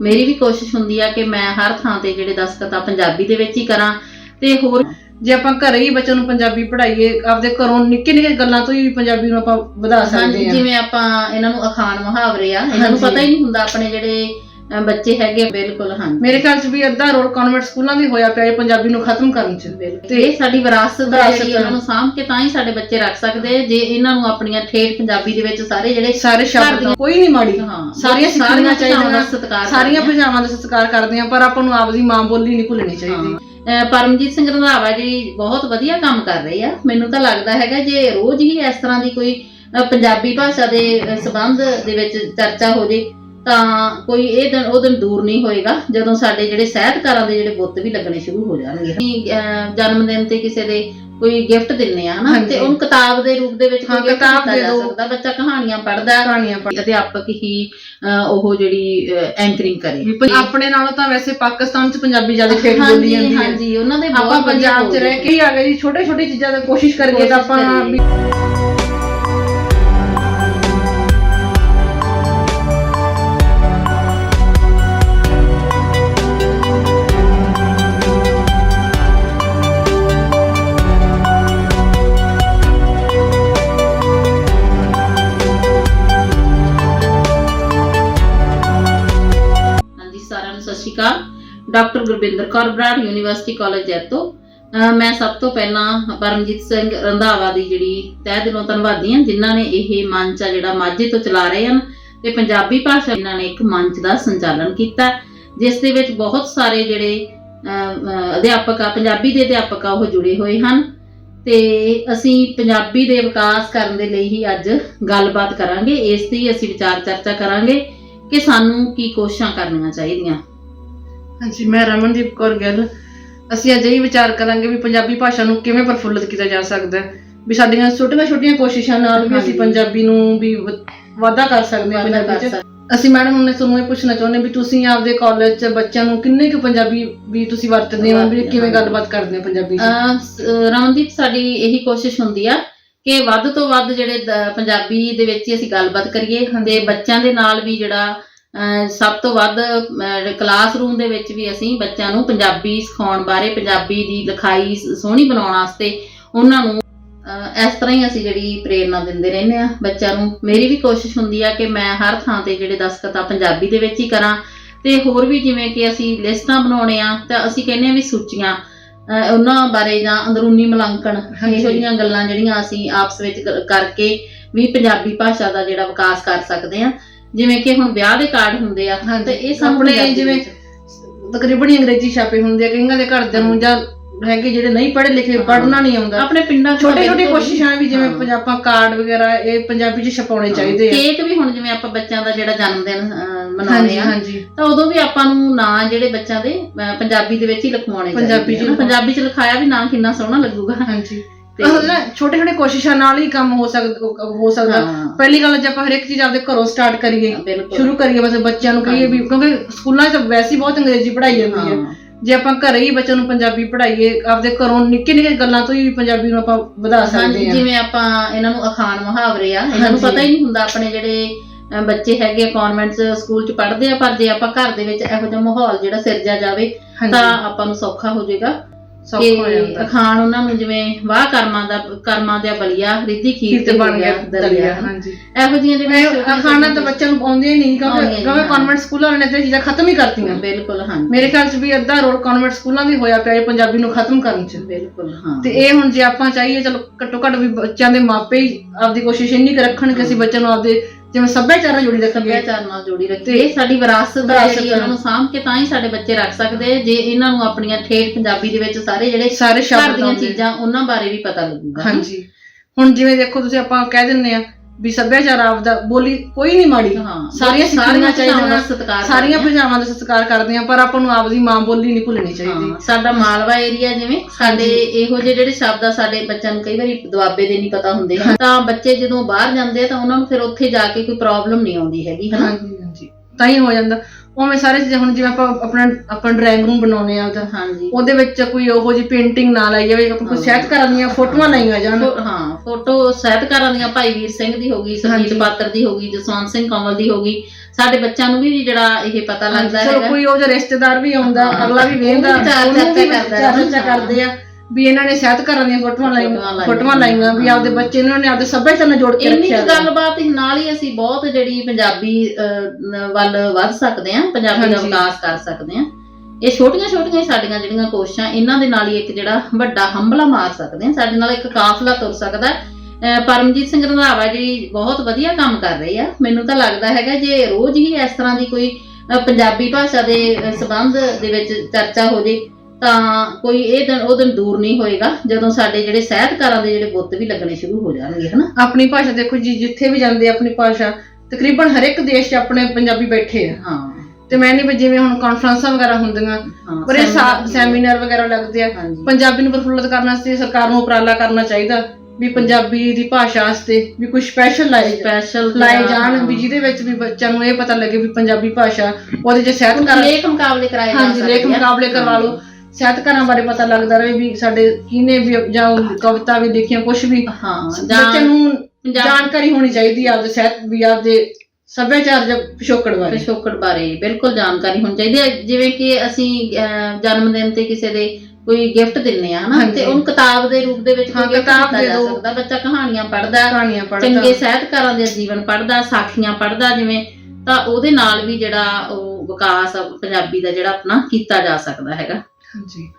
ਮੇਰੀ ਵੀ ਕੋਸ਼ਿਸ਼ ਹੁੰਦੀ ਆ ਕਿ ਮੈਂ ਹਰ ਥਾਂ ਤੇ ਜਿਹੜੇ ਦਸਤਖਤ ਆ ਪੰਜਾਬੀ ਦੇ ਵਿੱਚ ਹੀ ਕਰਾਂ ਤੇ ਹੋਰ ਜੇ ਆਪਾਂ ਘਰੇ ਹੀ ਬੱਚਿਆਂ ਨੂੰ ਪੰਜਾਬੀ ਪੜ੍ਹਾਈਏ ਆਪਦੇ ਘਰੋਂ ਨਿੱਕੇ ਨਿੱਕੇ ਗੱਲਾਂ ਤੋਂ ਹੀ ਪੰਜਾਬੀ ਨੂੰ ਆਪਾਂ ਵਧਾ ਸਕਦੇ ਹਾਂ ਜਿਵੇਂ ਆਪਾਂ ਇਹਨਾਂ ਨੂੰ ਅਖਾਣ ਮੁਹਾਵਰੇ ਆ ਇਹਨਾਂ ਨੂੰ। ਪਤਾ ਹੀ ਨਹੀਂ ਹੁੰਦਾ ਆਪਣੇ ਜਿਹੜੇ ਬੱਚੇ ਹੈਗੇ ਬਿਲਕੁਲ ਹਾਂਜੀ। ਮੇਰੇ ਖਿਆਲ 'ਚ ਵੀ ਅੱਧਾ ਰੋਲ ਕਨਵੈਂਟ ਸਕੂਲਾਂ ਵੀ ਹੋਇਆ ਪਿਆ ਇਹ ਪੰਜਾਬੀ ਨੂੰ ਖਤਮ ਕਰਨ 'ਚ। ਤੇ ਇਹ ਸਾਡੀ ਵਿਰਾਸਤ ਹੈ ਵਿਰਾਸਤ ਜਿਹੜੀ ਹੈ। ਨੂੰ ਸਾਂਭ ਕੇ ਤਾਂ ਹੀ ਸਾਡੇ ਬੱਚੇ ਰੱਖ ਸਕਦੇ ਆ, ਜੇ ਇਹਨਾਂ ਨੂੰ ਆਪਣੀਆਂ ਠੇਠ ਪੰਜਾਬੀ ਦੇ ਵਿੱਚ ਸਾਰੇ ਜਿਹੜੇ ਸਾਰੇ ਸ਼ਬਦ ਕੋਈ ਨਹੀਂ ਮਾੜੀ। ਹਾਂ ਸਾਰੀਆਂ ਸਿੱਖਣੀਆਂ ਭਾਸ਼ਾਵਾਂ ਦਾ ਚਾਹੀਦੀਆਂ ਸਤਿਕਾਰ ਸਾਰੀਆਂ ਕਰਦੇ ਆ। ਭਾਸ਼ਾਵਾਂ ਦਾ ਸਤਿਕਾਰ ਕਰਦੇ ਆ ਪਰ ਆਪਾਂ ਨੂੰ ਆਪਦੀ ਮਾਂ ਬੋਲੀ ਨਹੀਂ ਭੁੱਲਣੀ ਚਾਹੀਦੀ। ਅਹ ਪਰਮਜੀਤ ਸਿੰਘ ਰੰਧਾਵਾ ਜੀ ਬਹੁਤ ਵਧੀਆ ਕੰਮ ਕਰ ਰਹੇ ਆ। ਮੈਨੂੰ ਤਾਂ ਲੱਗਦਾ ਹੈਗਾ ਜੇ ਰੋਜ਼ ਹੀ ਇਸ ਤਰ੍ਹਾਂ ਦੀ ਕੋਈ ਅਹ ਪੰਜਾਬੀ ਭਾਸ਼ਾ ਦੇ ਅਹ ਸੰਬੰਧ ਦੇ ਵਿੱਚ ਚਰਚਾ ਹੋ ਜੇ ਤਾਂ ਕੋਈ ਇਹ ਦਿਨ ਉਹ ਦਿਨ ਦੂਰ ਨਹੀਂ ਹੋਏਗਾ ਜਦੋਂ ਸਾਡੇ ਜਿਹੜੇ ਸਾਹਿਤਕਾਰਾਂ ਦੇ ਜਿਹੜੇ ਬੁੱਤ ਵੀ ਲੱਗਣੇ ਸ਼ੁਰੂ ਹੋ ਜਾਣਗੇ। ਜਨਮ ਦਿਨ ਤੇ ਕਿਸੇ ਦੇ ਕੋਈ ਗਿਫਟ ਦਿੰਨੇ ਆ ਹਨਾ। ਤੇ ਉਹਨੂੰ ਕਿਤਾਬ ਦੇ ਰੂਪ ਦੇ ਵਿੱਚ ਹਾਂ, ਕੋਈ ਕਿਤਾਬ ਦਿੱਤਾ ਦੇ ਜਾ। ਸਕਦਾ ਬੱਚਾ ਕਹਾਣੀਆਂ ਪੜ੍ਹਦਾ ਕਹਾਣੀਆਂ ਪੜ੍ਹ ਅਧਿਆਪਕ ਹੀ ਉਹ ਜਿਹੜੀ ਐਂਕਰਿੰਗ ਕਰੇ। ਆਪਣੇ ਨਾਲੋਂ ਤਾਂ ਵੈਸੇ ਪਾਕਿਸਤਾਨ 'ਚ ਪੰਜਾਬੀ ਜ਼ਿਆਦਾ ਠੇਠ ਬੋਲੀ ਜਾਂਦੀ ਹੈ। ਹਾਂਜੀ ਉਹਨਾਂ ਦੇ ਬਹੁਤ ਪੰਜਾਬ 'ਚ ਰਹਿ ਕੇ ਆ ਗਏ ਜੀ ਛੋਟੇ ਛੋਟੇ ਚੀਜ਼ਾਂ ਦੀ ਕੋਸ਼ਿਸ਼ ਕਰੀਏ ਤਾਂ ਆਪਾਂ ਸਾਰਿਆਂ ਨੂੰ ਸਤਿ ਸ਼੍ਰੀ ਅਕਾਲ। Doctor Gurbinder Kaur Brar university college Jaito. ਮੈਂ ਸਭ ਤੋਂ ਪਹਿਲਾਂ ਪਰਮਜੀਤ ਸਿੰਘ ਰੰਧਾਵਾ ਦੀ ਜਿਹੜੀ ਤਹਿ ਦਿਲੋਂ ਧੰਨਵਾਦੀ ਹਾਂ, ਜਿਨ੍ਹਾਂ ਨੇ ਇਹ ਮੰਚ ਆ ਜਿਹੜਾ ਮਾਝੇ ਤੋਂ ਚਲਾ ਰਹੇ ਹਨ ਤੇ ਪੰਜਾਬੀ ਭਾਸ਼ਾ ਇਹਨਾਂ ਨੇ ਇੱਕ ਮੰਚ ਦਾ ਸੰਚਾਲਨ ਕੀਤਾ ਜਿਸ ਦੇ ਵਿੱਚ ਬਹੁਤ ਸਾਰੇ ਜਿਹੜੇ ਅਧਿਆਪਕ ਆ, ਪੰਜਾਬੀ ਦੇ ਅਧਿਆਪਕ ਆ, ਉਹ ਜੁੜੇ ਹੋਏ ਹਨ। ਤੇ ਅਸੀਂ ਪੰਜਾਬੀ ਦੇ ਵਿਕਾਸ ਕਰਨ ਦੇ ਲਈ ਹੀ ਅੱਜ ਗੱਲਬਾਤ ਕਰਾਂਗੇ, ਇਸ ਦੀ ਅਸੀਂ ਵਿਚਾਰ ਚਰਚਾ ਕਰਾਂਗੇ। ਕਿ ਸਾਨੂੰ ਕੀ ਕੋਸ਼ਿਸ਼ਾਂ ਕਰਨੀਆਂ ਚਾਹੀਦੀਆਂ ਹਾਂਜੀ ਮੈਂ ਰਮਨਦੀਪ ਕੌਰ ਗਿੱਲ ਅਸੀਂ ਅੱਜ ਇਹ ਵਿਚਾਰ ਕਰਾਂਗੇ ਵੀ ਪੰਜਾਬੀ ਭਾਸ਼ਾ ਨੂੰ ਕਿਵੇਂ ਪ੍ਰਫੁੱਲਤ ਕੀਤਾ ਜਾ ਸਕਦਾ ਹੈ ਵੀ ਸਾਡੀਆਂ ਛੋਟੀਆਂ ਛੋਟੀਆਂ ਕੋਸ਼ਿਸ਼ਾਂ ਨਾਲ ਵੀ ਅਸੀਂ। ਪੰਜਾਬੀ ਨੂੰ ਵੀ ਵ- ਵਾਧਾ ਕਰ ਸਕਦੇ ਹਾਂ ਵਾਧਾ ਕਰ ਪੰਜਾਬੀ 'ਚ ਸਕਦੇ। ਅਸੀਂ ਮੈਡਮ ਨੇ ਤੁਹਾਨੂੰ ਇਹ ਪੁੱਛਣਾ ਚਾਹੁੰਦੇ ਵੀ ਤੁਸੀਂ ਆਪਦੇ ਕਾਲਜ 'ਚ ਬੱਚਿਆਂ ਨੂੰ ਕਿੰਨੇ ਕੁ ਪੰਜਾਬੀ ਵੀ ਤੁਸੀਂ ਵਰਤਦੇ ਹੋ ਵੀ ਵਰਤਦੇ ਕਿਵੇਂ ਹਾਂ। ਗੱਲਬਾਤ ਕਰਦੇ ਹੋ ਪੰਜਾਬੀ 'ਚ ਅਹ ਸ- ਅਹ ਰਮਨਦੀਪ ਸਾਡੀ ਇਹੀ ਕੋਸ਼ਿਸ਼ ਹੁੰਦੀ ਆ ਕਿ ਵੱਧ ਤੋਂ ਵੱਧ ਜਿਹੜੇ ਪੰਜਾਬੀ ਦੇ ਵਿੱਚ ਹੀ ਅਸੀਂ ਗੱਲਬਾਤ ਕਰੀਏ ਤੇ ਬੱਚਿਆਂ ਦੇ ਨਾਲ ਵੀ ਜਿਹੜਾ, ਅਹ, ਸਭ ਤੋਂ ਵੱਧ ਕਲਾਸਰੂਮ ਦੇ ਵਿੱਚ ਵੀ ਅਸੀਂ ਬੱਚਿਆਂ ਨੂੰ ਪੰਜਾਬੀ ਸਿਖਾਉਣ ਬਾਰੇ, ਪੰਜਾਬੀ ਦੀ ਲਿਖਾਈ ਸੋਹਣੀ ਬਣਾਉਣ ਵਾਸਤੇ ਉਹਨਾਂ ਨੂੰ ਇਸ ਤਰ੍ਹਾਂ ਹੀ ਅਸੀਂ ਜਿਹੜੀ ਪ੍ਰੇਰਣਾ ਦਿੰਦੇ ਰਹਿੰਦੇ ਆ ਬੱਚਿਆਂ ਨੂੰ। ਮੇਰੀ ਵੀ ਕੋਸ਼ਿਸ਼ ਹੁੰਦੀ ਆ ਕਿ ਮੈਂ ਹਰ ਥਾਂ ਤੇ ਜਿਹੜੇ ਦਸਤਖਤ ਆ ਪੰਜਾਬੀ ਦੇ ਵਿੱਚ ਹੀ ਕਰਾਂ ਤੇ ਹੋਰ ਵੀ ਜਿਵੇਂ ਕਿ ਅਸੀਂ ਲਿਸਟਾਂ ਬਣਾਉਣੇ ਆ ਤਾਂ ਅਸੀਂ ਕਹਿੰਦੇ ਆ ਵੀ ਸੂਚੀਆਂ ਅਹ ਉਹਨਾਂ ਬਾਰੇ ਜਾਂ ਅੰਦਰੂਨੀ ਮਲਾਂਕਣ ਹਾਂਜੀ। ਇਹੋ ਜਿਹੀਆਂ ਗੱਲਾਂ ਜਿਹੜੀਆਂ ਅਸੀਂ ਆਪਸ ਵਿੱਚ ਕਰ- ਕਰਕੇ ਵੀ ਪੰਜਾਬੀ ਭਾਸ਼ਾ ਦਾ ਜਿਹੜਾ ਵਿਕਾਸ ਕਰ ਸਕਦੇ ਆ ਜਿਵੇਂ ਕਿ ਹੁਣ ਵਿਆਹ ਦੇ ਕਾਰਡ ਹੁੰਦੇ ਆ ਹਾਂਜੀ। ਤੇ ਇਹ ਸਾਨੂੰ ਆਪਣੇ ਪੰਜਾਬੀ ਜਿਵੇਂ ਵਿੱਚ- ਤਕਰੀਬਨ ਹੀ ਅੰਗਰੇਜ਼ੀ ਛਾਪੇ ਹੁੰਦੇ ਆ ਕਈਆਂ ਦੇ ਘਰਦਿਆਂ ਨੂੰ ਜਾਂ ਹੈਗੇ ਜਿਹੜੇ ਨਹੀਂ ਪੜ੍ਹੇ ਲਿਖੇ। ਪੜ੍ਹਨਾ ਨਹੀਂ ਆਉਂਦਾ। ਆਪਣੇ ਪਿੰਡਾਂ 'ਚ ਛੋਟੇ ਛੋਟੇ ਬਿਲਕੁਲ ਕੋਸ਼ਿਸ਼ਾਂ ਵੀ ਜਿਵੇਂ। ਪੰਜਾਬਾਂ ਕਾਰਡ ਵਗੈਰਾ ਇਹ ਪੰਜਾਬੀ 'ਚ ਛਪਾਉਣੇ ਚਾਹੀਦੇ ਆ। ਕੇਕ ਵੀ ਹੁਣ ਜਿਵੇਂ ਆਪਾਂ ਬੱਚਿਆਂ ਦਾ ਜਿਹੜਾ ਜਨਮ ਦਿਨ ਅਹ, ਮਨਾਉਂਦੇ ਹਾਂਜੀ ਆ ਹਾਂਜੀ। ਤਾਂ ਉਦੋਂ ਵੀ ਆਪਾਂ ਨੂੰ ਨਾਂ ਜਿਹੜੇ ਬੱਚਿਆਂ ਦੇ ਅਹ, ਪੰਜਾਬੀ ਦੇ ਵਿੱਚ ਹੀ ਲਿਖਵਾਉਣੇ ਪੰਜਾਬੀ ਚਾਹੀਦੇ ਆ। ਚ ਪੰਜਾਬੀ ਚ ਲਿਖਾਇਆ ਵੀ ਨਾਂ ਕਿੰਨਾ ਸੋਹਣਾ ਲੱਗੂਗਾ। ਹਾਂਜੀ। ਤੇ- ਅਸਲ ਨਾ ਛੋਟੇ ਛੋਟੇ ਕੋਸ਼ਿਸ਼ਾਂ ਨਾਲ ਹੀ ਕੰਮ ਹੋ ਸਕਦਾ ਹੋ ਸਕਦਾ। ਹਾਂ। ਪਹਿਲੀ ਗੱਲ ਜੇ ਆਪਾਂ ਹਰੇਕ ਚੀਜ਼ ਆਪਦੇ ਘਰੋਂ ਸਟਾਰਟ ਕਰੀਏ ਬਿਲਕੁਲ। ਸ਼ੁਰੂ ਕਰੀਏ ਬਸ ਬੱਚਿਆਂ ਨੂੰ ਕਹੀਏ ਵੀ ਕਿਉਂਕਿ ਸਕੂਲਾਂ 'ਚ ਵੈਸੇ ਹੀ ਬਹੁਤ ਅੰਗਰੇਜ਼ੀ ਪੜ੍ਹਾਈ ਜਾਂਦੀ ਹੈ। ਹਾਂ। ਜੇ ਆਪਾਂ ਘਰੇ ਹੀ ਬੱਚਿਆਂ ਨੂੰ ਪੰਜਾਬੀ ਪੜ੍ਹਾਈਏ ਆਪਦੇ ਘਰੋਂ ਨਿੱਕੇ ਨਿੱਕੇ ਗੱਲਾਂ ਤੋਂ ਹੀ ਪੰਜਾਬੀ ਨੂੰ ਆਪਾਂ ਵਧਾ ਹਾਂਜੀ ਸਕਦੇ ਹਾਂ। ਜਿਵੇਂ ਆਪਾਂ ਇਹਨਾਂ ਨੂੰ ਅਖਾਣ ਮੁਹਾਵਰੇ ਆ ਇਹਨਾਂ ਨੂੰ ਹਾਂਜੀ। ਪਤਾ ਹੀ ਨਹੀਂ ਹੁੰਦਾ ਆਪਣੇ ਜਿਹੜੇ ਬੱਚੇ ਹੈਗੇ ਕਨਵੈਂਟਸ ਸਕੂਲ ਚ ਪੜ੍ਹਦੇ ਆ ਪਰ ਜੇ ਆਪਾਂ ਘਰ ਦੇ ਵਿੱਚ ਇਹੋ ਜਿਹਾ ਮਾਹੌਲ ਜਿਹੜਾ ਸਿਰਜਿਆ ਜਾਵੇ ਤਾਂ ਹਾਂਜੀ। ਆਪਾਂ ਨੂੰ ਸੌਖਾ ਹੋ ਜਾਏਗਾ। ਸੌਖਾ ਹੋ ਅਖਾਣ ਉਹਨਾਂ ਨੂੰ ਜਿਵੇਂ ਵਾਹ ਕਰਮਾਂ ਦਾ ਕਰਮਾਂ ਦਾ ਬਲੀਆ ਰਿੱਧੀ ਖੀਰ ਤੇ ਬਣ ਗਿਆ ਦਲੀਆ। ਹਾਂਜੀ। ਇਹੋ ਜਿਹੀਆਂ ਜਿਹੜੀਆਂ ਮੈਂ ਖਾਣਾ ਤਾਂ ਬੱਚਿਆਂ ਨੂੰ ਹੀ ਨਹੀਂ ਕਿਉਂਕਿ ਕਨਵੈਂਟ ਸਕੂਲਾਂ ਨੇ ਤੇ ਚੀਜ਼ਾਂ ਖਤਮ ਹੀ ਕਰਤੀਆਂ। ਬਿਲਕੁਲ ਹਾਂ। ਮੇਰੇ ਖਿਆਲ 'ਚ ਵੀ ਅੱਧਾ ਰੋਲ ਕਨਵੈਂਟ ਸਕੂਲਾਂ ਵੀ ਹੋਇਆ ਪਿਆ ਇਹ ਪੰਜਾਬੀ ਨੂੰ ਖਤਮ ਕਰਨ 'ਚ। ਬਿਲਕੁਲ ਹਾਂ। ਤੇ ਇਹ ਹੁਣ ਜੇ ਆਪਾਂ ਚਾਹੀਏ ਚਲੋ ਘੱਟੋ ਘੱਟ ਵੀ ਬੱਚਿਆਂ ਦੇ ਮਾਪੇ ਹੀ ਆਪਦੀ ਕੋਸ਼ਿਸ਼ ਇੰਨੀ ਕੁ ਰੱਖਣ ਕਿ ਅਸੀਂ ਬੱਚਿਆਂ ਨੂੰ ਆਪਦੇ ਜਿਵੇਂ ਸੱਭਿਆਚਾਰ ਨਾਲ ਜੋੜੀ ਰੱਖਾਂਗੇ ਸੱਭਿਆਚਾਰ ਨਾਲ ਜੋੜੀ ਰੱਖੀ ਇਹ ਸਾਡੀ ਵਿਰਾਸਤ ਹੈ ਵਿਰਾਸਤ ਜਿਹੜੀ। ਇਹਨਾਂ ਨੂੰ ਸਾਂਭ ਕੇ ਤਾਂ ਹੀ ਸਾਡੇ ਬੱਚੇ ਰੱਖ ਸਕਦੇ ਆ, ਜੇ ਇਹਨਾਂ ਨੂੰ ਆਪਣੀਆਂ ਠੇਠ ਪੰਜਾਬੀ ਦੇ ਵਿੱਚ ਸਾਰੇ ਜਿਹੜੇ ਸਾਰੇ ਘਰ ਸ਼ਬਦ ਦੀਆਂ ਆਉਂਦੇ। ਚੀਜ਼ਾਂ ਉਹਨਾਂ ਬਾਰੇ ਵੀ ਪਤਾ ਲੱਗੂਗਾ ਹਾਂਜੀ ਹੁਣ ਜਿਵੇਂ ਦੇਖੋ ਤੁਸੀਂ ਆਪਾਂ ਕਹਿ ਦਿੰਨੇ ਆ ਵੀ ਸੱਭਿਆਚਾਰ ਆਪਦਾ ਬੋਲੀ ਕੋਈ ਨਹੀਂ ਮਾੜੀ। ਹਾਂ ਸਾਰੀਆਂ ਸਿੱਖਣੀਆਂ ਚਾਹੀਦੀਆਂ ਦਾ ਸਤਿਕਾਰ ਸਾਰੀਆਂ ਕਰਦੇ ਭਾਸ਼ਾਵਾਂ ਦਾ ਸਤਿਕਾਰ ਕਰਦੇ ਆ ਪਰ ਆਪਾਂ ਨੂੰ ਆਪਦੀ ਮਾਂ ਬੋਲੀ ਨਹੀਂ ਭੁੱਲਣੀ। ਚਾਹੀਦੀ। ਹਾਂ, ਸਾਡਾ ਮਾਲਵਾ ਏਰੀਆ ਜਿਵੇਂ ਸਾਡੇ ਇਹੋ ਜਿਹੇ ਜਿਹੜੇ ਸ਼ਬਦ ਆ ਸਾਡੇ ਬੱਚਿਆਂ ਨੂੰ ਕਈ ਵਾਰੀ ਦੁਆਬੇ ਦੇ ਨਹੀਂ ਪਤਾ ਹੁੰਦੇ ਤਾਂ ਬੱਚੇ ਜਦੋਂ ਬਾਹਰ ਜਾਂਦੇ ਆ ਤਾਂ ਉਹਨਾਂ ਨੂੰ ਫਿਰ ਉੱਥੇ ਜਾ ਕੇ ਕੋਈ ਪ੍ਰੋਬਲਮ ਨਹੀਂ ਆਉਂਦੀ ਹੈਗੀ ਹਨਾ? ਹਾਂਜੀ ਹਾਂਜੀ। ਤਾਂ ਹੀ ਹੋ ਜਾਂਦਾ। ਉਵੇਂ ਸਾਰੇ ਚੀਜ਼ਾਂ ਹੁਣ ਜਿਵੇਂ ਆਪਾਂ ਆਪਣਾ ਆਪਣਾ ਡਰਾਇੰਗ ਰੂਮ ਬਣਾਉਨੇ ਆ ਉਹਦਾ ਹਾਂਜੀ। ਉਹਦੇ ਵਿੱਚ ਕੋਈ ਉਹੋ ਜਿਹੀ ਪੇਂਟਿੰਗ ਨਾ ਲਾਈ ਜਾਵੇ ਆਪਾਂ ਕੋਈ ਸਾਹਿਤਕਾਰਾਂ ਦੀਆਂ ਫੋਟੋਆਂ ਲਾਈਆਂ ਜਾਣ। ਫੋ- ਹਾਂ ਫੋਟੋ ਸਾਹਿਤਕਾਰਾਂ ਦੀਆਂ ਭਾਈ ਵੀਰ ਸਿੰਘ ਦੀ ਹੋ ਗਈ ਹਾਂਜੀ। ਪਾਤਰ ਦੀ ਹੋ ਗਈ ਜਸਵੰਤ ਸਿੰਘ ਕਮਲ ਦੀ ਹੋ ਗਈ। ਸਾਡੇ ਬੱਚਿਆਂ ਨੂੰ ਵੀ ਜਿਹੜਾ ਇਹ ਪਤਾ ਲੱਗਦਾ ਚਲੋ ਹੈਗਾ। ਕੋਈ ਉਹ ਜਿਹਾ ਰਿਸ਼ਤੇਦਾਰ ਵੀ ਆਉਂਦਾ ਹਾਂ। ਅਗਲਾ ਵੀ ਵੇਖਦਾ ਵੀ ਉਹਨੂੰ ਵੀ ਚਰਚਾ ਕਰਦੇ ਆ। ਵੀ ਇਹਨਾਂ ਨੇ ਸਾਹਿਤਕਾਰਾਂ ਦੀਆਂ ਫੋਟੋਆਂ ਲਾਈਆਂ। ਫੋਟੋਆਂ ਲਾਈਆਂ ਵੀ ਆਪਦੇ ਬੱਚੇ ਨੂੰ ਉਹਨੇ ਆਪਦੇ ਸੱਭਿਆਚਾਰ ਨਾਲ ਜੋੜ ਕੇ ਇੰਨੀ ਰੱਖਿਆ ਕੁ ਗੱਲਬਾਤ ਹੀ ਨਾਲ ਹੀ ਅਸੀਂ ਬਹੁਤ ਜਿਹੜੀ ਪੰਜਾਬੀ ਅਹ, ਨ- ਵੱਲ ਵੱਧ ਸਕਦੇ ਹਾਂ ਪੰਜਾਬੀ ਦਾ ਹਾਂਜੀ। ਵਿਕਾਸ ਕਰ ਸਕਦੇ ਹਾਂ ਇਹ ਛੋਟੀਆਂ ਛੋਟੀਆਂ ਹੀ ਸਾਡੀਆਂ ਜਿਹੜੀਆਂ ਕੋਸ਼ਿਸ਼ਾਂ ਇਹਨਾਂ ਦੇ ਨਾਲ ਹੀ ਇੱਕ ਜਿਹੜਾ ਵੱਡਾ ਹੰਬਲਾ ਮਾਰ ਸਕਦੇ ਹਾਂ ਸਾਡੇ ਨਾਲ ਇੱਕ ਕਾਫਲਾ ਤੁਰ ਸਕਦਾ ਹੈ। ਅਹ, ਪਰਮਜੀਤ ਸਿੰਘ ਰੰਧਾਵਾ ਜੀ ਬਹੁਤ ਵਧੀਆ ਕੰਮ ਕਰ ਰਹੇ ਆ ਮੈਨੂੰ ਤਾਂ ਲੱਗਦਾ ਹੈਗਾ ਜੇ ਰੋਜ਼ ਹੀ ਇਸ ਤਰ੍ਹਾਂ ਦੀ ਕੋਈ ਅਹ, ਪੰਜਾਬੀ ਭਾਸ਼ਾ ਦੇ ਅਹ, ਸੰਬੰਧ ਦੇ ਵਿੱਚ ਚਰਚਾ ਹੋ ਜੇ ਤਾਂ ਕੋਈ ਇਹ ਦਿਨ ਉਹ ਦਿਨ ਦੂਰ ਨਹੀਂ ਹੋਏਗਾ ਜਦੋਂ ਸਾਡੇ ਜਿਹੜੇ ਸਾਹਿਤਕਾਰਾਂ ਦੇ ਜਿਹੜੇ ਬੁੱਤ ਵੀ ਲੱਗਣੇ ਸ਼ੁਰੂ ਹੋ ਜਾਣਗੇ ਹਨਾ? ਆਪਣੀ ਭਾਸ਼ਾ ਦੇਖੋ ਜੀ ਜਿੱਥੇ ਵੀ ਜਾਂਦੇ ਆ ਆਪਣੀ ਭਾਸ਼ਾ ਤਕਰੀਬਨ ਹਰ ਇੱਕ ਦੇਸ਼ 'ਚ ਆਪਣੇ ਪੰਜਾਬੀ ਬੈਠੇ ਆ। ਹਾਂ। ਤੇ ਮੈਂ ਨਹੀਂ ਵੀ ਜਿਵੇਂ ਹੁਣ ਕਾਨਫਰੰਸਾਂ ਵਗੈਰਾ ਹੁੰਦੀਆਂ ਹਾਂ ਬੜੇ seminar ਸੈਮੀਨਾਰ ਵਗੈਰਾ ਲੱਗਦੇ ਆ। ਪੰਜਾਬੀ ਨੂੰ ਪ੍ਰਫੁੱਲਤ ਕਰਨ ਵਾਸਤੇ ਸਰਕਾਰ ਨੂੰ ਉਪਰਾਲਾ ਕਰਨਾ ਚਾਹੀਦਾ ਵੀ ਪੰਜਾਬੀ ਦੀ ਭਾਸ਼ਾ ਵਾਸਤੇ ਵੀ ਕੁਝ ਸਪੈਸ਼ਲ ਲਾਏ ਸਪੈਸ਼ਲ ਲਾਏ ਜਾਣ ਵੀ ਜਿਹਦੇ ਵਿੱਚ ਵੀ ਬੱਚਿਆਂ ਨੂੰ ਇਹ ਪਤਾ ਲੱਗੇ ਵੀ ਪੰਜਾਬੀ ਭਾਸ਼ਾ ਉਹਦੇ ਚ ਸਾਹਿਤਕਾਰ ਲੇਖ ਮੁਕਾਬਲੇ ਕਰਾਏ ਜਾ ਹਾਂਜੀ ਲੇਖ। ਮੁਕਾਬਲੇ ਕਰਵਾ ਲਓ। ਸਾਹਿਤਕਾਰਾਂ ਬਾਰੇ ਪਤਾ ਲੱਗਦਾ ਰਹੇ ਵੀ ਸਾਡੇ ਕਿਹਨੇ ਵੀ ਜਾਂ ਕਵਿਤਾ ਵੀ ਲਿਖੀਆਂ ਕੁਝ ਵੀ। ਹਾਂ ਬੱਚੇ ਨੂੰ ਜਾਣਕਾਰੀ ਹੋਣੀ ਚਾਹੀਦੀ ਆ ਆਪਦੇ ਸਾਹਿਤ ਵੀ ਆਪਦੇ ਸੱਭਿਆਚਾਰ ਜਾਂ ਪਿਛੋਕੜ ਬਾਰੇ। ਪਿਛੋਕੜ ਬਾਰੇ ਬਿਲਕੁਲ ਜਾਣਕਾਰੀ ਹੋਣੀ ਚਾਹੀਦੀ ਹੈ ਜਿਵੇਂ ਕਿ ਅਸੀਂ ਅਹ, ਜਨਮ ਦਿਨ ਤੇ ਕਿਸੇ ਦੇ ਕੋਈ ਗਿਫਟ ਦਿੰਨੇ ਆ ਹਨਾ? ਹਾਂਜੀ। ਤੇ ਉਹਨੂੰ ਕਿਤਾਬ ਦੇ ਰੂਪ ਦੇ ਵਿੱਚ ਹਾਂ, ਕੋਈ gift ਕਿਤਾਬ ਦਿੱਤਾ ਦੇ ਜਾ ਦਿਓ। ਸਕਦਾ। ਬੱਚਾ ਕਹਾਣੀਆਂ ਪੜ੍ਹਦਾ ਕਹਾਣੀਆਂ ਪੜ੍ਹਦਾ। ਚੰਗੇ ਸਾਹਿਤਕਾਰਾਂ ਦੇ ਜੀਵਨ ਪੜ੍ਹਦਾ ਸਾਖੀਆਂ ਪੜ੍ਹਦਾ ਜਿਵੇਂ ਤਾਂ ਉਹਦੇ ਨਾਲ ਵੀ ਜਿਹੜਾ ਉਹ ਵਿਕਾਸ ਆ ਪੰਜਾਬੀ ਦਾ ਜਿਹੜਾ ਆਪਣਾ ਕੀਤਾ ਜਾ ਸਕਦਾ ਹੈਗਾ। ਹਾਂਜੀ।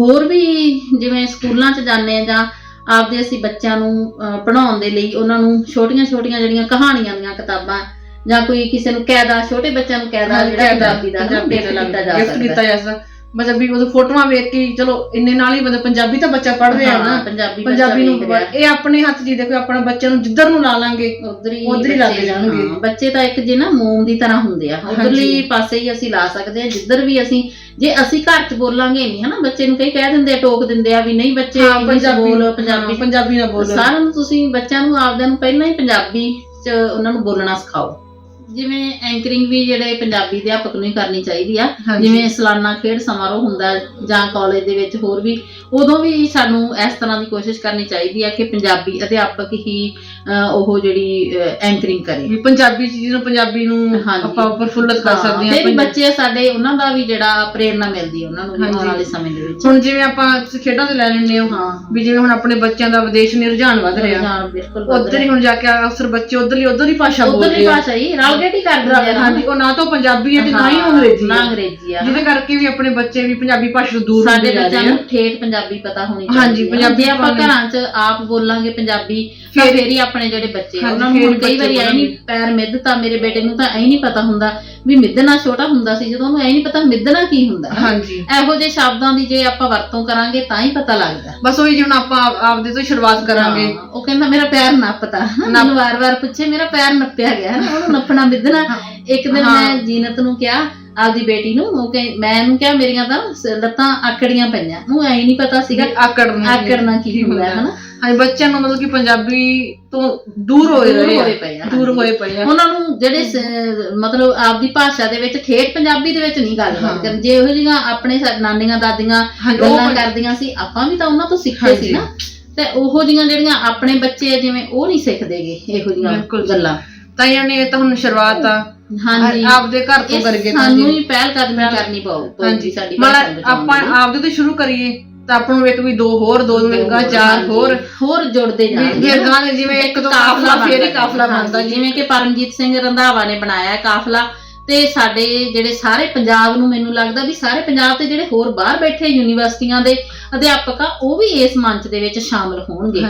ਹੋਰ ਵੀ ਜਿਵੇਂ ਸਕੂਲਾਂ 'ਚ ਜਾਂਦੇ ਆ ਜਾਂ ਆਪਦੇ ਅਸੀਂ ਬੱਚਿਆਂ ਨੂੰ ਅਹ ਪੜ੍ਹਾਉਣ ਦੇ ਲਈ ਉਹਨਾਂ ਨੂੰ ਛੋਟੀਆਂ-ਛੋਟੀਆਂ ਜਿਹੜੀਆਂ ਕਹਾਣੀਆਂ ਦੀਆਂ ਕਿਤਾਬਾਂ ਜਾਂ ਕੋਈ ਕਿਸੇ ਨੂੰ ਕਾਇਦਾ ਛੋਟੇ ਬੱਚਿਆਂ ਨੂੰ ਕਾਇਦਾ ਜਿਹੜਾ ਪੰਜਾਬੀ ਦਾ gift ਦਾ ਕੀਤਾ ਜਾ ਗਿਫਟ ਸਕਦਾ। ਕੀਤਾ ਜਾ ਸਕਦਾ। ਮਤਲਬ ਵੀ ਉਹ ਫੋਟੋਆਂ ਵੇਖ ਕੇ ਹੀ ਚਲੋ ਇੰਨੇ ਨਾਲ ਹੀ ਮਤਲਬ ਪੰਜਾਬੀ ਤਾਂ ਬੱਚਾ ਪੜ੍ਹ ਰਿਹਾ ਨਾ। ਪੰਜਾਬੀ ਪੰਜਾਬੀ ਨੂੰ ਇਹ ਆਪਣੇ ਹੱਥ ਜੀ ਦੇਖੋ ਆਪਣਾ ਬੱਚੇ ਨੂੰ ਜਿੱਧਰ ਨੂੰ ਲਾ ਲਾਂਗੇ ਉਧਰ ਹੀ ਉੱਧਰ ਹੀ ਲੱਗ ਬੱਚੇ- ਜਾਣਗੇ। ਹਾਂ, ਬੱਚੇ ਤਾਂ ਇੱਕ ਜੇ ਨਾ ਮੋਮ ਦੀ ਤਰ੍ਹਾਂ ਹੁੰਦੇ ਆ। ਉਧਰਲੀ ਪਾਸੇ ਹੀ ਅਸੀਂ ਲਾ ਸਕਦੇ ਆ ਜਿੱਧਰ ਵੀ ਅਸੀਂ ਜੇ ਅਸੀਂ ਘਰ 'ਚ ਬੋਲਾਂਗੇ ਨਹੀਂ ਹਨਾ ਬੱਚੇ ਨੂੰ ਕਈ ਕਹਿ ਦਿੰਦੇ ਆ ਟੋਕ ਦਿੰਦੇ ਆ ਵੀ ਨਹੀਂ ਬੱਚੇ ਹਾਂ English ਬੋਲ ਪੰਜਾਬੀ ਪੰਜਾਬੀ ਨਾ ਬੋਲੋ। ਸਾਰਿਆਂ ਨੂੰ ਤੁਸੀਂ ਬੱਚਿਆਂ ਨੂੰ ਆਪਦਿਆਂ ਨੂੰ ਪਹਿਲਾਂ ਹੀ ਪੰਜਾਬੀ 'ਚ ਉਹਨਾਂ ਨੂੰ ਬੋਲਣਾ ਸਿਖਾਓ। ਜਿਵੇਂ ਐਂਕਰਿੰਗ ਵੀ ਜਿਹੜੇ ਪੰਜਾਬੀ ਅਧਿਆਪਕ ਨੂੰ ਹੀ ਕਰਨੀ ਚਾਹੀਦੀ ਆ। ਹਾਂਜੀ। ਜਿਵੇਂ ਸਾਲਾਨਾ ਖੇਡ ਸਮਾਰੋਹ ਹੁੰਦਾ ਜਾਂ ਕਾਲਜ ਦੇ ਵਿੱਚ ਹੋਰ ਵੀ ਉਦੋਂ ਵੀ ਸਾਨੂੰ ਇਸ ਤਰ੍ਹਾਂ ਦੀ ਕੋਸ਼ਿਸ਼ ਕਰਨੀ ਚਾਹੀਦੀ ਆ ਕਿ ਪੰਜਾਬੀ ਅਧਿਆਪਕ ਹੀ ਉਹ ਜਿਹੜੀ ਐਂਕਰਿੰਗ ਕਰੇ। ਵੀ ਪੰਜਾਬੀ ਚ ਜਿਹਨੂੰ ਪੰਜਾਬੀ ਨੂੰ ਹਾਂਜੀ। ਆਪਾਂ ਪ੍ਰਫੁੱਲਤ ਕਰ ਸਕਦੇ ਹਾਂ ਬੱਚੇ ਸਾਡੇ ਉਹਨਾਂ ਦਾ ਵੀ ਜਿਹੜਾ ਪ੍ਰੇਰਣਾ ਮਿਲਦੀ ਹੈ ਉਹਨਾਂ ਨੂੰ ਵੀ ਆਉਣ ਹਾਂਜੀ। ਵਾਲੇ ਸਮੇਂ ਦੇ ਵਿੱਚ। ਹੁਣ ਜਿਵੇਂ ਆਪਾਂ ਖੇਡਾਂ ਤੇ ਲੈ ਲੈਂਦੇ ਹਾਂ ਹਾਂ। ਵੀ ਜਿਵੇਂ ਹੁਣ ਆਪਣੇ ਬੱਚਿਆਂ ਦਾ ਵਿਦੇਸ਼ ਨੂੰ ਰੁਝਾਨ ਵੱਧ ਰਿਹਾ। ਹਾਂ ਬਿਲਕੁਲ ਵੱਧ ਉਧਰ ਹੀ ਹੁਣ ਜਾ ਕੇ ਅਕਸਰ ਬੱਚੇ ਉਧਰ ਹੀ ਉਧਰ ਹੀ ਭਾਸ਼ਾ ਉਧਰਲੀ ਬੋਲਦੇ ਆ। ਭਾਸ਼ਾ ਹੀ ਰਲਗੇਟ ਹੀ ਕਰ ਦਿੰਦੇ ਆ ਹਾਂਜੀ ਉਹ ਨਾ ਤਾਂ ਉਹ ਪੰਜਾਬੀ ਹੈ ਤੇ ਨਾ ਹੀ ਉਹ ਅੰਗਰੇਜ਼ੀ ਨਾ ਹੈ ਅੰਗਰੇਜ਼ੀ ਆ। ਜਿਹਦੇ ਕਰਕੇ ਵੀ ਆਪਣੇ ਬੱਚੇ ਵੀ ਪੰਜਾਬੀ ਭਾਸ਼ਾ ਤੋਂ ਦੂਰ ਸਾਡੇ ਹੁੰਦੇ ਜਾ ਬੱਚਿਆਂ ਰਹੇ ਆ। ਨੂੰ ਠੇਠ ਪੰਜਾਬੀ ਪਤਾ ਹੋਣੀ ਹਾਂਜੀ, ਚਾਹੀਦੀ ਹੈ ਪੰਜਾਬੀ ਜੇ ਆਪਾਂ ਘਰਾਂ 'ਚ ਆਪ ਬੋਲਾਂਗੇ ਪੰਜਾਬੀ ਤਾਂ ਫਿਰ- ਫੇਰ ਹੀ ਆਪਣੇ ਜਿਹੜੇ ਬੱਚੇ ਆ ਹਾਂਜੀ, ਉਹਨਾਂ ਨੂੰ ਫਿਰ ਹੁਣ ਕਈ ਬੱਚੇ ਵਾਰੀ ਐ ਨਹੀਂ। ਪੈਰ ਮਿੱਧਤਾ ਮੇਰੇ ਬੇਟੇ ਨੂੰ ਤਾਂ ਐ ਨਹੀਂ ਪਤਾ ਹੁੰਦਾ ਵੀ ਮਿੱਧਣਾ ਛੋਟਾ ਹੁੰਦਾ ਸੀ ਜਦੋਂ ਉਹਨੂੰ ਐ ਨਹੀਂ ਪਤਾ ਮਿੱਧਣਾ ਕੀ ਹੁੰਦਾ। ਹਾਂਜੀ। ਇਹੋ ਜਿਹੇ ਸ਼ਬਦਾਂ ਦੀ ਜੇ ਆਪਾਂ ਵਰਤੋਂ ਕਰਾਂਗੇ ਤਾਂ ਹੀ ਪਤਾ ਲੱਗਦਾ। ਬਸ ਉਹੀ ਹੁਣ ਆਪਾਂ ਆਪ- ਆਪਦੇ ਤੋਂ ਹੀ ਸ਼ੁਰੂਆਤ ਕਰਾਂਗੇ। ਹਾਂ, ਉਹ ਕਹਿੰਦਾ ਮੇਰਾ ਪੈਰ ਨੱਪਤਾ। ਮੈਨੂੰ ਵਾਰ-ਵਾਰ ਪੁੱਛੇ ਮੇਰਾ ਪੈਰ ਨੱਪਿਆ ਗਿਆ। ਹੈ ਨਾ ਉਹਨੂੰ ਨੱਪਣਾ ਮਿੱਧਣਾ। ਇੱਕ ਦਿਨ ਹਾਂ। ਮੈਂ ਜੀਨਤ ਨੂੰ ਕਿਹਾ ਆਪਦੀ ਬੇਟੀ ਨੂੰ ਉਹ ਕਹੇ ਮੈਂ ਇਹਨੂੰ ਕਿਹਾ ਮੇਰੀਆਂ ਤਾਂ ਸ- ਲੱਤਾਂ ਆਕੜੀਆਂ ਪਈਆਂ। ਨੂੰ ਐ ਨਹੀਂ ਪਤਾ ਸੀਗਾ ਵੀ ਆਕੜਨਾ ਆਕੜਨਾ ਕੀ ਹੁੰਦਾ। ਹੈ ਹਨਾ। ਹਾਂਜੀ ਬੱਚਿਆਂ ਨੂੰ ਮਤਲਬ ਕਿ ਪੰਜਾਬੀ ਤੋਂ ਦੂਰ ਹੋਏ ਦੂਰ ਰਹੇ ਹੋਏ ਪਏ ਆ ਦੂਰ ਹਾਂਜੀ। ਹੋਏ ਪਏ ਆ ਉਹਨਾਂ ਨੂੰ ਜਿਹੜੇ ਸ- ਮਤਲਬ ਆਪਦੀ ਭਾਸ਼ਾ ਦੇ ਵਿੱਚ ਠੇਠ ਪੰਜਾਬੀ ਦੇ ਵਿੱਚ ਨਹੀਂ ਹਾਂ। ਗੱਲਬਾਤ ਕਰਨ ਜੇ ਇਹੋ ਜਿਹੀਆਂ ਆਪਣੇ ਸਾ- ਨਾਨੀਆਂ ਦਾਦੀਆਂ ਹਾਂਜੀ, ਉਹ ਗੱਲਾਂ ਕਰਦੀਆਂ ਸੀ ਆਪਾਂ ਵੀ ਤਾਂ ਉਹਨਾਂ ਤੋਂ ਸਿੱਖੇ ਹਾਂਜੀ। ਸੀ ਨਾ ਤੇ ਉਹੋ ਜਿਹੀਆਂ ਜਿਹੜੀਆਂ ਆਪਣੇ ਬੱਚੇ ਆ ਜਿਵੇਂ ਉਹ ਨਹੀਂ ਸਿੱਖਦੇਗੇ ਇਹੋ ਜਿਹੀਆਂ ਬਿਲਕੁਲ। ਗੱਲਾਂ ਤਾਂ ਨੇ ਇਹ ਤਾਂ ਹੁਣ ਸ਼ੁਰੂਆਤ ਆ ਹਾਂਜੀ ਆਪਦੇ ਘਰ ਤੋਂ ਇਹ ਕਰਗੇ ਸਾਨੂੰ ਹੀ ਪਹਿਲ ਕਦਮੀ ਕਰਨੀ ਪਊ ਪਊਗੀ ਹਾਂਜੀ ਸਾਡੀ ਭਾਸ਼ਾ ਬਚਾਉਣ ਆਪਾਂ ਲਈ। ਆਪਦੇ ਤੋਂ ਸ਼ੁਰੂ ਕਰੀਏ ਤਾਂ ਆਪਾਂ ਨੂੰ ਇੱਕ ਵੀ ਦੋ ਹੋਰ ਦੋ ਮਿਲਗਾ ਚਾਰ ਹੋਰ। ਹੋਰ ਜੁੜਦੇ ਜਾਣਗੇ। ਫਿਰ ਗਾਣੇ ਜਿਵੇਂ ਇੱਕ ਦੋ ਕਾਫਲਾ ਫੇਰ ਹੀ ਕਾਫਲਾ ਬਣਦਾ। ਜੀ ਜਿਵੇਂ ਕਿ ਪਰਮਜੀਤ ਸਿੰਘ ਰੰਧਾਵਾ ਨੇ ਬਣਾਇਆ ਹੈ ਕਾਫਲਾ। ਤੇ ਸਾਡੇ ਜਿਹੜੇ ਸਾਰੇ ਪੰਜਾਬ ਨੂੰ ਮੈਨੂੰ ਲੱਗਦਾ ਵੀ ਸਾਰੇ ਪੰਜਾਬ ਤੇ ਜਿਹੜੇ ਹੋਰ ਬਾਹਰ ਬੈਠੇ ਯੂਨੀਵਰਸਿਟੀਆਂ ਦੇ ਅਧਿਆਪਕ ਆ ਉਹ ਵੀ ਇਸ ਮੰਚ ਦੇ ਵਿੱਚ ਸ਼ਾਮਲ ਹੋਣਗੇ।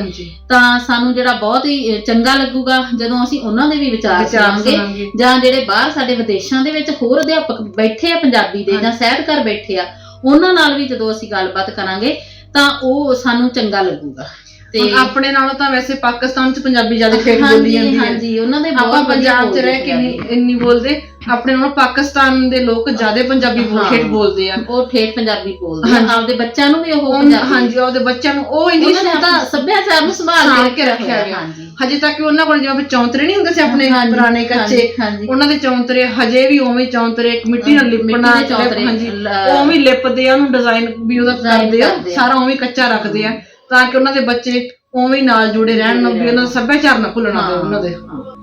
ਤਾਂ ਸਾਨੂੰ ਜਿਹੜਾ ਬਹੁਤ ਹੀ ਚੰਗਾ ਲੱਗੂਗਾ ਜਦੋਂ ਅਸੀਂ ਉਹਨਾਂ ਦੇ ਵੀ ਵਿਚਾਰ ਸੁਣਾਂਗੇ। ਜਾਂ ਜਿਹੜੇ ਬਾਹਰ ਸਾਡੇ ਵਿਦੇਸ਼ਾਂ ਦੇ ਵਿੱਚ ਹੋਰ ਅਧਿਆਪਕ ਬੈਠੇ ਆ ਪੰਜਾਬੀ ਦੇ ਜਾਂ ਸਾਹਿਤਕਾਰ ਬੈਠੇ ਆ ਉਹਨਾਂ ਨਾਲ ਵੀ ਜਦੋਂ ਅਸੀਂ ਗੱਲਬਾਤ ਕਰਾਂਗੇ ਤਾਂ ਉਹ ਸਾਨੂੰ ਚੰਗਾ ਲੱਗੂਗਾ। ਤੇ ਆਪਣੇ ਨਾਲੋਂ ਤਾਂ ਵੈਸੇ ਪਾਕਿਸਤਾਨ ਚ ਪੰਜਾਬੀ ਜ਼ਿਆਦਾ ਠੇਠ ਬੋਲੀ ਜਾਂਦੀ ਹੈ। ਹਾਂਜੀ ਉਹਨਾਂ ਦੇ ਆਪਾਂ ਬਹੁਤ ਵਧੀਆ ਪੰਜਾਬ ਚ ਰਹਿ ਕੇ ਨਹੀਂ ਇੰਨੀ ਬੋਲਦੇ ਆਪਣੇ ਨਾਲ ਪਾਕਿਸਤਾਨ ਦੇ ਲੋਕ ਜ਼ਿਆਦਾ ਪੰਜਾਬੀ ਬੋਲ ਹਾਂ। ਠੇਠ ਬੋਲਦੇ ਆ ਉਹ ਠੇਠ ਪੰਜਾਬੀ ਬੋਲਦੇ ਆ ਹਾਂਜੀ। ਆਪਦੇ ਬੱਚਿਆਂ ਨੂੰ ਵੀ ਉਹ ਉਹ- ਪੰਜਾਬੀ ਹਾਂਜੀ ਉਹਦੇ ਬੱਚਿਆਂ ਨੂੰ ਉਹ ਇੰਗਲਿਸ਼ ਉਹਨਾਂ ਨੇ ਤਾਂ ਸੱਭਿਆਚਾਰ ਨੂੰ ਸੰਭਾਲ ਸਾਂਭ ਕੇ ਰੱਖਿਆ ਗਿਆ। ਹਾਂਜੀ ਹਜੇ ਤੱਕ ਉਹਨਾਂ ਕੋਲ ਜਿਵੇਂ ਚੌਂਤਰੇ ਨਹੀਂ ਹੁੰਦੇ ਸੀ ਆਪਣੇ ਹਾਂਜੀ, ਪੁਰਾਣੇ ਕੱਚੇ ਹਾਂਜੀ, ਹਾਂਜੀ ਉਹਨਾਂ ਦੇ ਚੌਂਤਰੇ ਹਜੇ ਵੀ ਉਵੇਂ ਹੀ ਚੌਂਤਰੇ ਇੱਕ ਮਿੱਟੀ ਨਾਲ ਮਿੱਟੀ ਲਿਪਣਾ ਦੇ ਚੌਂਤਰੇ, ਹਾਂਜੀ ਲ- ਉਵੇਂ ਹੀ ਲਿਪਦੇ ਆ ਉਹਨੂੰ ਡਿਜ਼ਾਈਨ ਵੀ ਉਹਦਾ Design ਕਰਦੇ ਆ ਕਰਦੇ ਆ। ਸਾਰਾ ਉਵੇਂ ਹੀ ਕੱਚਾ ਰੱਖਦੇ ਆ ਤਾਂ ਕਿ ਉਹਨਾਂ ਦੇ ਬੱਚੇ ਉਵੇਂ ਹੀ ਨਾਲ ਜੁੜੇ ਰਹਿਣ ਵੀ ਉਹਨਾਂ ਦਾ ਸੱਭਿਆਚਾਰ ਨਾ ਭੁੱਲਣਾ ਪਵੇ ਉਹਨਾਂ ਦੇ ਹਾਂ।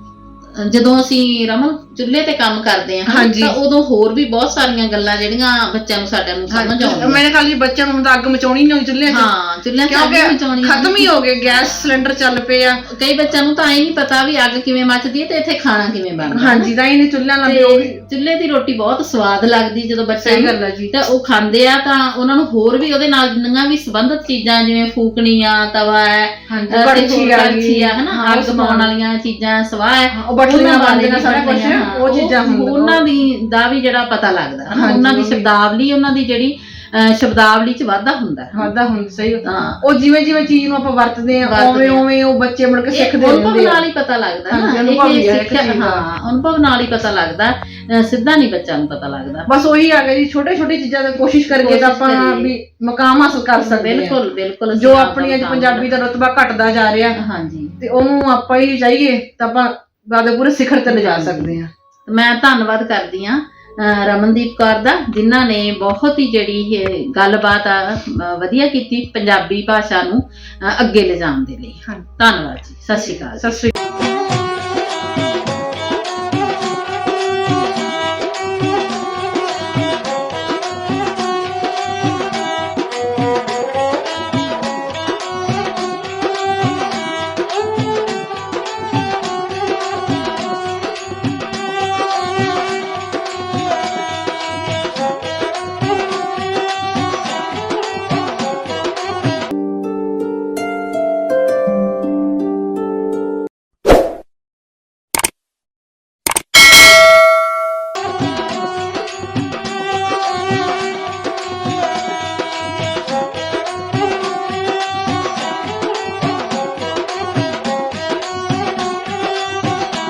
ਜਦੋਂ ਅਸੀਂ ਰਮਨ ਚੁੱਲ੍ਹੇ ਤੇ ਕੰਮ ਕਰਦੇ ਹਾਂ ਹਾਂਜੀ। ਤਾਂ ਉਦੋਂ ਹੋਰ ਵੀ ਬਹੁਤ ਸਾਰੀਆਂ ਗੱਲਾਂ ਜਿਹੜੀਆਂ ਬੱਚਿਆਂ ਨੂੰ ਸਾਡਿਆਂ ਨੂੰ ਸਮਝ ਆਉਂਦੀਆਂ। ਮੇਰੇ ਖਿਆਲ ਜੀ ਬੱਚਿਆਂ ਨੂੰ ਹੁਣ ਤਾਂ ਅੱਗ ਮਚਾਉਣੀ ਨਹੀਂ ਚੁੱਲ੍ਹੇ 'ਚ। ਹਾਂ ਚੁੱਲ੍ਹਿਆਂ ਤੇ ਅੱਗ ਕਿਉਂਕਿ ਮਚਾਉਣੀ ਖਤਮ ਹੀ ਹੋ ਗਏ ਗੈਸ ਸਿਲੰਡਰ ਚੱਲ ਪਏ ਆ। ਕਈ ਬੱਚਿਆਂ ਨੂੰ ਤਾਂ ਇਹ ਨਹੀਂ ਪਤਾ ਵੀ ਅੱਗ ਕਿਵੇਂ ਮੱਚਦੀ ਹੈ ਤੇ ਇੱਥੇ ਖਾਣਾ ਕਿਵੇਂ ਬਣਦਾ। ਹਾਂਜੀ ਤਾਂ ਇਹਨੇ ਚੁੱਲ੍ਹਿਆਂ ਨਾਲ ਵੀ ਉਹ ਵੀ ਤੇ ਚੁੱਲ੍ਹੇ ਦੀ ਰੋਟੀ ਬਹੁਤ ਸਵਾਦ ਲੱਗਦੀ ਜਦੋਂ ਬੱਚਿਆਂ ਸਹੀ ਨੂੰ। ਗੱਲ ਹੈ ਜੀ। ਤੇ ਉਹ ਖਾਂਦੇ ਆ ਤਾਂ ਉਹਨਾਂ ਨੂੰ ਹੋਰ ਵੀ ਉਹਦੇ ਨਾਲ ਜਿੰਨੀਆਂ ਵੀ ਸੰਬੰਧਿਤ ਚੀਜ਼ਾਂ ਜਿਵੇਂ ਫੂਕਣੀ ਆ ਤਵਾ ਹੈ ਹਾਂਜੀ ਤੇ ਕੜਛੀ ਆ ਕੜਛੀ ਗਈ ਆ ਹਨਾ? ਹਾਂ, ਉਹ ਅੱਗ ਪਾਉਣ ਵਾਲੀਆਂ ਚੀਜ਼ਾਂ ਸਵਾਹ ਹੈ। ਹਾਂ, ਉਹ ਬਟਲੀਆਂ ਉਹਨਾਂ ਬੰਦ ਬਾਰੇ ਨੇ ਸਾਰਾ ਕੁਝ ਬਟਲੀਆਂ, ਹਾਂ, ਉਹ ਚੀਜ਼ਾਂ ਹੁੰਦੀਆਂ ਉਹਨਾਂ ਦੀ ਦਾ ਵੀ ਜਿਹੜਾ ਪਤਾ ਲੱਗਦਾ। ਹਨਾ ਹਾਂਜੀ, ਉਹਨਾਂ ਦੀ ਉਹ। ਵੀ। ਸ਼ਬਦਾਵਲੀ ਉਹਨਾਂ ਦੀ ਜਿਹੜੀ ਅਹ, ਸ਼ਬਦਾਵਲੀ ਚ ਵਾਧਾ ਹੁੰਦਾ ਹੈ। ਵਾਦਾ ਹੁਣ ਸਹੀ ਤਾਂ ਉਹ ਜਿਵੇਂ ਜਿਵੇਂ ਚੀਜ਼ ਨੂੰ ਆਪਾਂ ਵਰਤਦੇ ਆ ਵਰਤਦੇ ਉਵੇਂ ਆ। ਉਵੇਂ ਉਹ ਬੱਚੇ ਮੁੜ ਕੇ ਇਹ ਸਿੱਖਦੇ ਅਨੁਭਵ ਰਹਿੰਦੇ ਆ। ਨਾਲ ਹੀ ਪਤਾ ਲੱਗਦਾ ਹਾਂਜੀ, ਅਨੁਭਵ ਹੀ ਹੈ ਇੱਕ ਸਿੱਖਿਆ ਚੀਜ਼ ਦਾ। ਹਾਂ ਅਨੁਭਵ ਨਾਲ ਹੀ ਪਤਾ ਲੱਗਦਾ ਅਹ, ਸਿੱਧਾ ਨਹੀਂ ਬੱਚਾ ਨੂੰ ਪਤਾ ਲੱਗਦਾ। ਬਸ ਉਹੀ ਆ ਗਿਆ ਜੀ ਛੋਟੇ ਛੋਟੇ ਚੀਜ਼ਾਂ ਦਾ ਕੋਸ਼ਿਸ਼ ਕਰਕੇ ਤਾਂ ਕੋਸ਼ਿਸ਼ ਆਪਾਂ ਕਰੀਏ। ਵੀ ਮਕਾਮ ਹਾਸਲ ਕਰ ਸਕਦੇ ਆ ਬਿਲਕੁਲ ਬਿਲਕੁਲ ਜੋ ਆਪਣੀ ਅੱਜ ਪੰਜਾਬੀ ਦਾ ਰਤਬਾ ਘਟਦਾ ਜਾ ਰਿਹਾ ਹਾਂਜੀ। ਤੇ ਉਹਨੂੰ ਆਪਾਂ ਹੀ ਚਾਹੀਏ ਤਾਂ ਆਪਾਂ ਬਾਦੇ ਪੂਰੇ ਸਿਖਰ ਤੇ ਲਿਜਾ ਸਕਦੇ ਆ ਮੈਂ ਧੰਨਵਾਦ ਕਰਦੀ ਆ ਰਮਨਦੀਪ ਕੌਰ ਦਾ ਜਿਨ੍ਹਾਂ ਨੇ ਬਹੁਤ ਹੀ ਜਿਹੜੀ ਇਹ ਗੱਲਬਾਤ ਆ ਵਧੀਆ ਕੀਤੀ ਪੰਜਾਬੀ ਭਾਸ਼ਾ ਨੂੰ ਅੱਗੇ ਲਿਜਾਣ ਦੇ ਲਈ। ਧੰਨਵਾਦ ਜੀ। ਸਤਿ ਸ਼੍ਰੀ ਅਕਾਲ ਸਤਿ ਸ਼੍ਰੀ ਅਕਾਲ